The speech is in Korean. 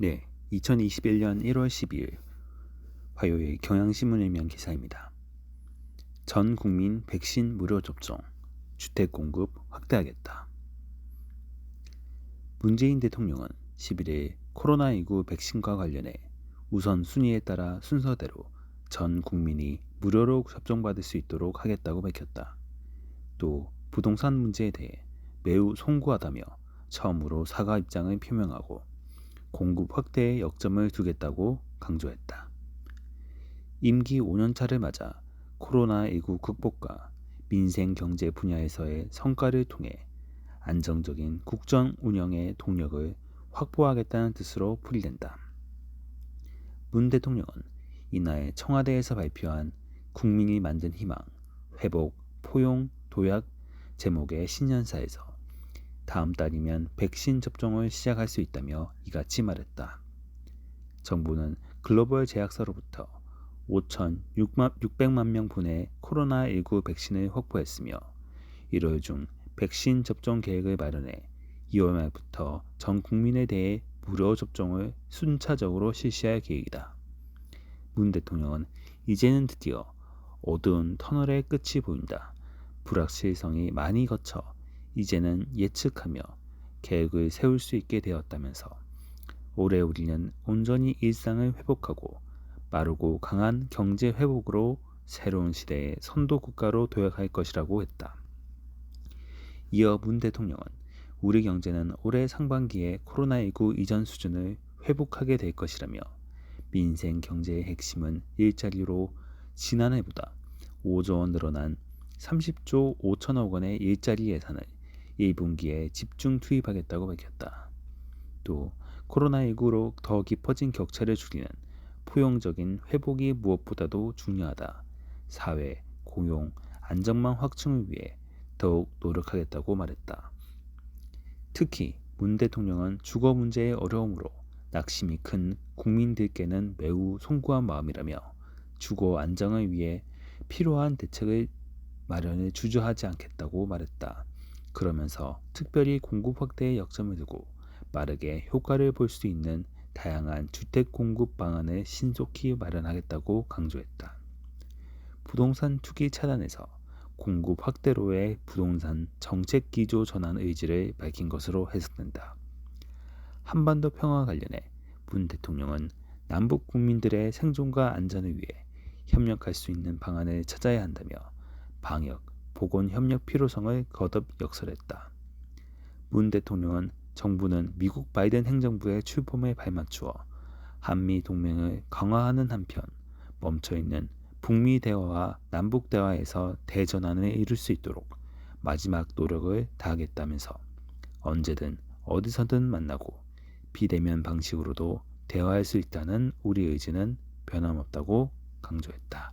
네, 2021년 1월 12일 화요일 경향신문을 면 기사입니다. 전 국민 백신 무료 접종, 주택 공급 확대하겠다. 문재인 대통령은 11일 코로나19 백신과 관련해 우선 순위에 따라 순서대로 전 국민이 무료로 접종받을 수 있도록 하겠다고 밝혔다. 또 부동산 문제에 대해 매우 송구하다며 처음으로 사과 입장을 표명하고 공급 확대에 역점을 두겠다고 강조했다. 임기 5년차를 맞아 코로나19 극복과 민생 경제 분야에서의 성과를 통해 안정적인 국정 운영의 동력을 확보하겠다는 뜻으로 풀이된다. 문 대통령은 이날 청와대에서 발표한 국민이 만든 희망, 회복, 포용, 도약 제목의 신년사에서 다음 달이면 백신 접종을 시작할 수 있다며 이같이 말했다. 정부는 글로벌 제약사로부터 5,600만 명분의 코로나19 백신을 확보했으며 1월 중 백신 접종 계획을 마련해 2월 말부터 전 국민에 대해 무료 접종을 순차적으로 실시할 계획이다. 문 대통령은 이제는 드디어 어두운 터널의 끝이 보인다. 불확실성이 많이 거쳐 이제는 예측하며 계획을 세울 수 있게 되었다면서 올해 우리는 온전히 일상을 회복하고 빠르고 강한 경제 회복으로 새로운 시대의 선도 국가로 도약할 것이라고 했다. 이어 문 대통령은 우리 경제는 올해 상반기에 코로나19 이전 수준을 회복하게 될 것이라며 민생 경제의 핵심은 일자리로 지난해보다 5조 원 늘어난 30조 5천억 원의 일자리 예산을 1분기에 집중 투입하겠다고 밝혔다. 또 코로나19로 더 깊어진 격차를 줄이는 포용적인 회복이 무엇보다도 중요하다. 사회, 고용, 안정망 확충을 위해 더욱 노력하겠다고 말했다. 특히 문 대통령은 주거 문제의 어려움으로 낙심이 큰 국민들께는 매우 송구한 마음이라며 주거 안정을 위해 필요한 대책을 마련을 주저하지 않겠다고 말했다. 그러면서 특별히 공급 확대에 역점을 두고 빠르게 효과를 볼 수 있는 다양한 주택 공급 방안을 신속히 마련하겠다고 강조했다. 부동산 투기 차단에서 공급 확대로의 부동산 정책 기조 전환 의지를 밝힌 것으로 해석된다. 한반도 평화 관련해 문 대통령은 남북 국민들의 생존과 안전을 위해 협력할 수 있는 방안을 찾아야 한다며 방역, 보건 협력 필요성을 거듭 역설했다. 문 대통령은 정부는 미국 바이든 행정부의 출범에 발맞추어 한미 동맹을 강화하는 한편 멈춰 있는 북미 대화와 남북 대화에서 대전환을 이룰 수 있도록 마지막 노력을 다하겠다면서 언제든 어디서든 만나고 비대면 방식으로도 대화할 수 있다는 우리 의지는 변함없다고 강조했다.